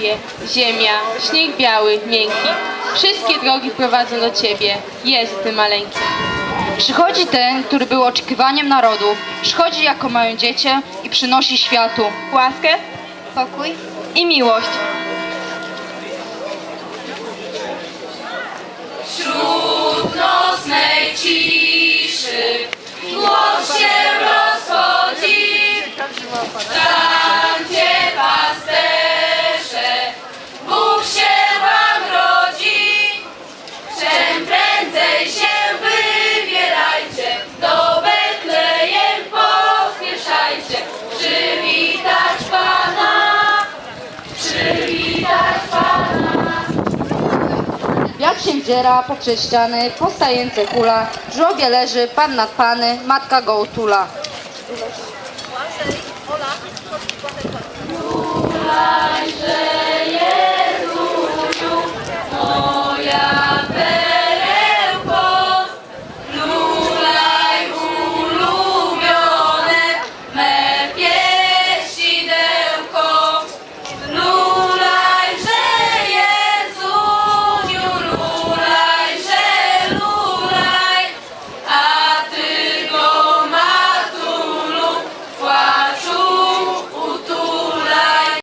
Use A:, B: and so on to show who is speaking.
A: niebie, ziemia, śnieg biały, miękki. Wszystkie drogi prowadzą do Ciebie, Jezu Ty maleńki.
B: Przychodzi ten, który był oczekiwaniem narodów, przychodzi jako małe dziecię i przynosi światu
C: łaskę
B: pokój
C: i miłość.
B: Wdziera poprzez ściany, postające hula, żłobie leży pan nad pany, matka go utula.